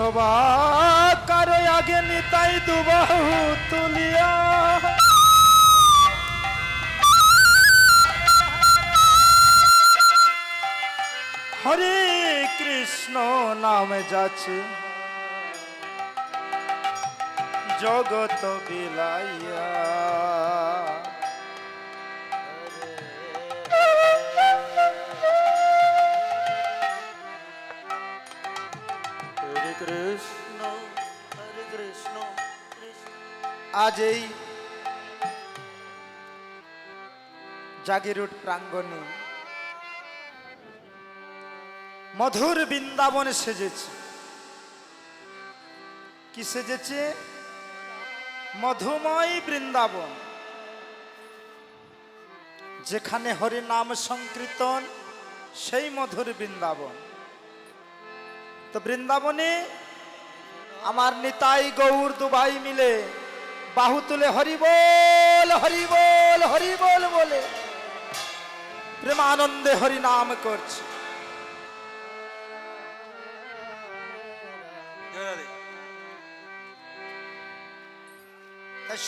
সবা কারও আগে নিতাই দুবাহু তুলিয়া। হরে কৃষ্ণ নামে যাচ্ছে। জগত বিলাইয়া। আজ এই জাগিরুট প্রাঙ্গণে মধুর বৃন্দাবনে সেজেছে। কি সেজেছে? মধুময় বৃন্দাবন, যেখানে হরি নাম সংকীর্তন, সেই মধুর বৃন্দাবন। তো বৃন্দাবনে আমার নিতাই গৌর দুবাই মিলে বাহু তুলে হরি বল হরি বল প্রেমানন্দে হরি নাম করছে।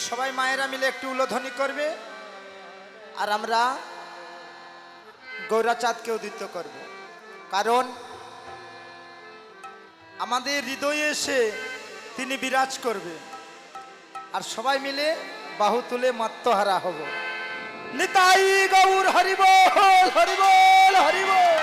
সবাই মায়েরা মিলে একটু উলোধ্বনি করবে, আর আমরা গৌরাচাঁদকে উদিত করব। কারণ আমাদের হৃদয়ে এসে তিনি বিরাজ করবে। আর সবাই মিলে বাহু তুলে মত্তহারা হব। নিতাই গৌর হরিবল হরিবল হরিবল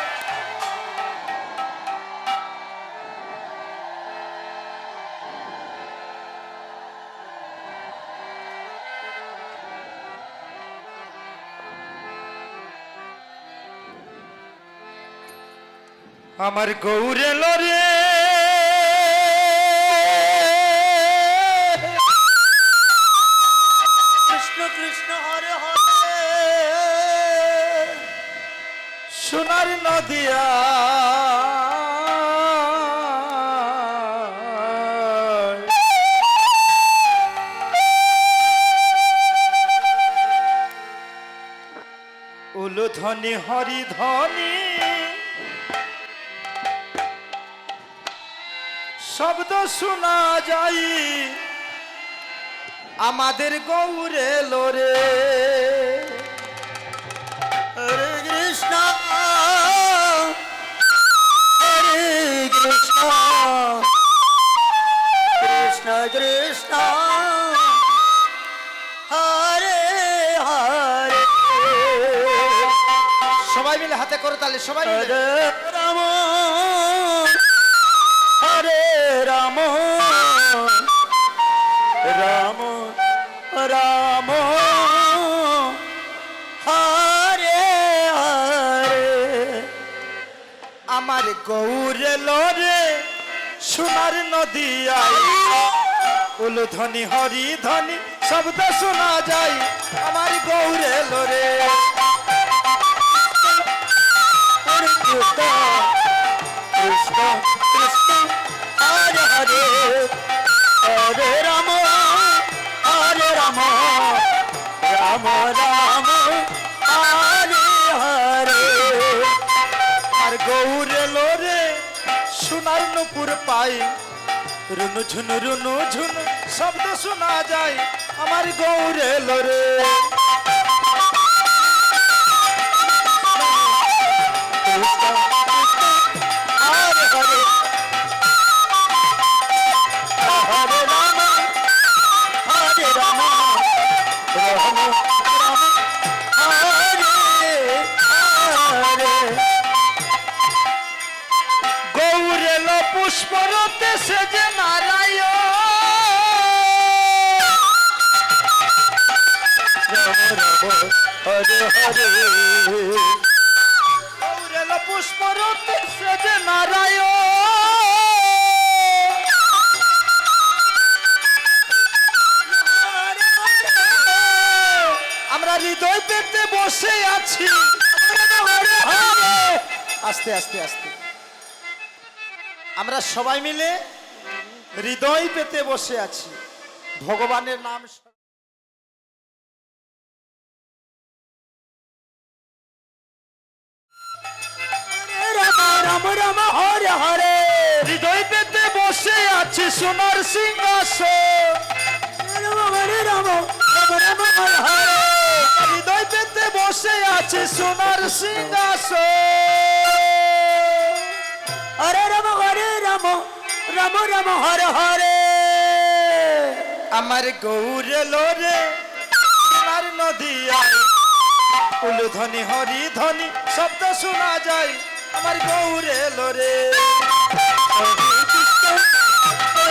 আমার গৌরে লরে হরিধ্বনি। শব্দ শোনা যাই আমাদের গৌরে লোরে। হরে কৃষ্ণ হরে কৃষ্ণ। কৃষ্ণ কৃষ্ণ। মিলে হাতে করে তাহলে সবাই রাম, হরে রাম রাম রাম, হরে হরে। আমার গৌরে লরে সোনার নদিয়াই উলুধ্বনি হরি ধ্বনি শব্দ শোনা যায়। আমার গৌরে লরে। কৃষ্ণ কৃষ্ণ কৃষ্ণ হরে হরে হরে রাম হরে রাম রাম রাম হরে হরে আর গৌরে লরে সোনার নুপুর পাই রুনু ঝুনু রুনু ঝুনু শব্দ শোনা যায় আমার গৌরে লরে পুষ্পরতে সেজে নারায়ণ রাম রাম হরে হরে আমরা হৃদয় পেতে বসে আছি। আস্তে আস্তে আস্তে। আমরা সবাই মিলে হৃদয় পেতে বসে আছি। ভগবানের নাম সোনার সিংহাসন। হৃদয় পেতে বসে আছে সোনার সিংহাসন। হরে রাম হরে রাম রাম রাম হরে হরে। আমার গৌরে লোরে সোনার নদী উলু ধ্বনি হরি ধ্বনি শব্দ শোনা যায়। আমার গৌরে লোরে।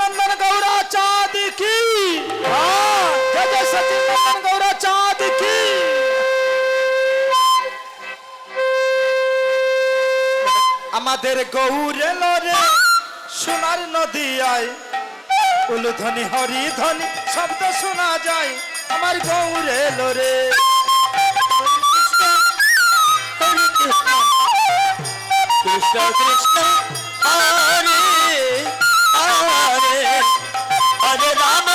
নন্দন গৌরা চাঁদ কি হ্যাঁ, জয় জয় সচির নন্দন চাঁদ কি আমাদের গৌরে লরে সোনার নদী আয় উলুধ্বনি হরি শব্দ শোনা যায় আমার গৌরে লোরে কৃষ্ণ কৃষ্ণ হরে হরে রাম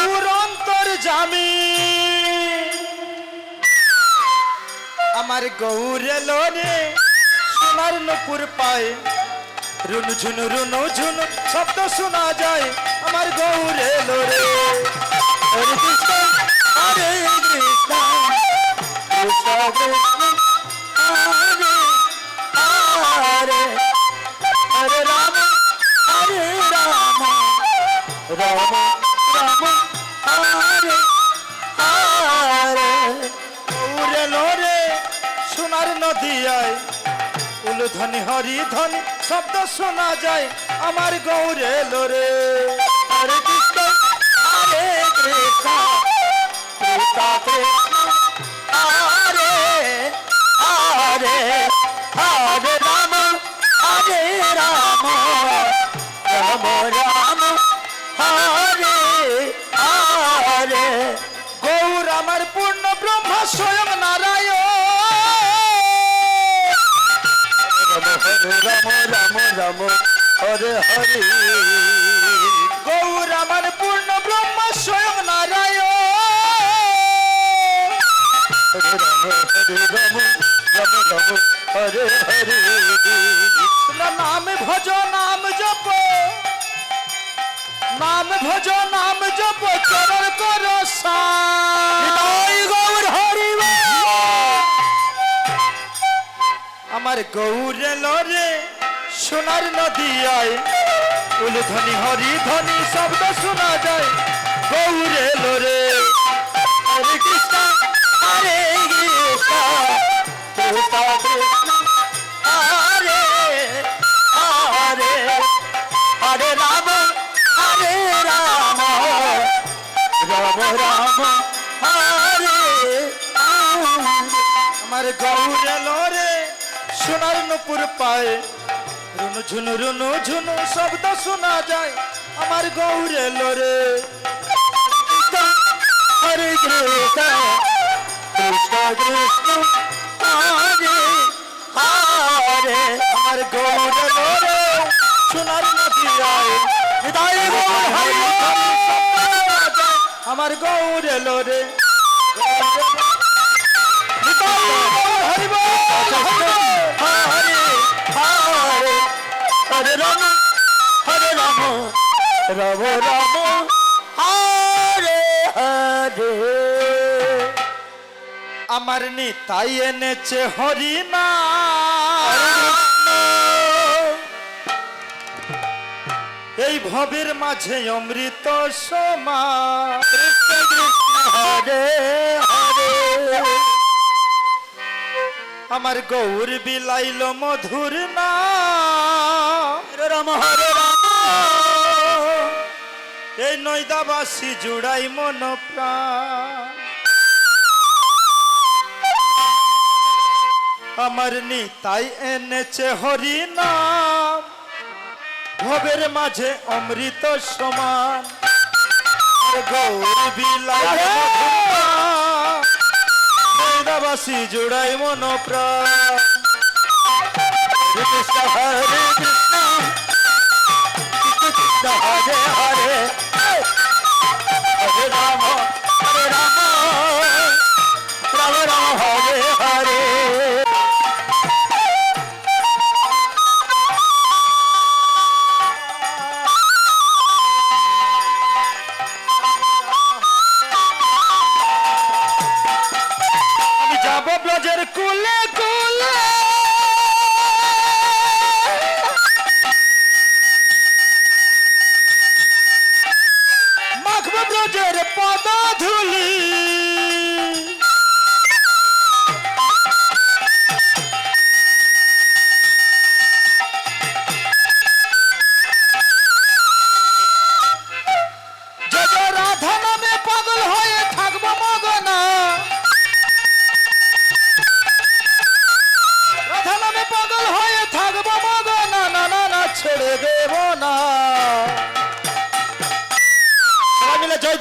ছবি গৌর অন্তর জামি আমার গৌরে লোরে সোনার নপুর পায়। রুনু ঝুনু রুনু ঝুনু, শব্দ শোনা যায় আমার গৌরে লোরে। হরে কৃষ্ণ হরে কৃষ্ণ হরে। হরে রাম হরে রাম রাম। সোনার নদী আয় উলু ধ্বনি হরি ধ্বনি শব্দ শোনা যায়। আমার গৌরে লোরে হরে রাম গৌর আমার পূর্ণ ব্রহ্ম, স্বয়ং নারায়ণ। রাম হরে হরে। গৌর আমার পূর্ণ ব্রহ্ম স্বয়ং নারায়ণ। হরে রাম হরে রাম রাম রাম, হরে হরে। তোমরা নাম ভজ, নাম জপ। নাম, ভজ, নাম জপ, চরণ কর গৌর, হরি আমার গৌরে লরে সোনার নদী আয়। উলুধ্বনি হরি ধ্বনি শব্দ শোনা যায়। গৌরে লোরে হরে কৃষ্ণ হরে কৃষ্ণ। হরে আমার গৌর এলো রে, সোনার নুপুর পায়ে। রুনু ঝুনু রুনু ঝুনু শব্দ শোনা যায়। আমার গৌর এলো হরে কৃষ্ণ কৃষ্ণ কৃষ্ণ হরে হরে আমার গৌর এলো রে সোনার নদিয়ায় হৃদয় গৌর হরি আমার গৌর এলো রে হরি হরে হরে হরে রাম হরে রাম রাম রাম, হরে হরে। আমার নিতাই এনেছে হরিনা। এই ভবের মাঝে অমৃত সমা। হরে হরে। আমার গৌর বিলাইল মধুর না। হরে রাম হরে রাম। এই নৈদাবাসী জুড়াই মন আমার নিতাই এনেছে হরিনাম ভবের মাঝে অমৃত সমান। গৌর নাম। নৈদাবাসী জুড়াই মন প্রাণ। কৃষ্ণ হরে কৃষ্ণ। হরে হরে। হরে রাম।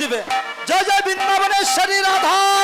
দিবে। জয় জয় বৃন্দাবনেশ্বরী রাধা।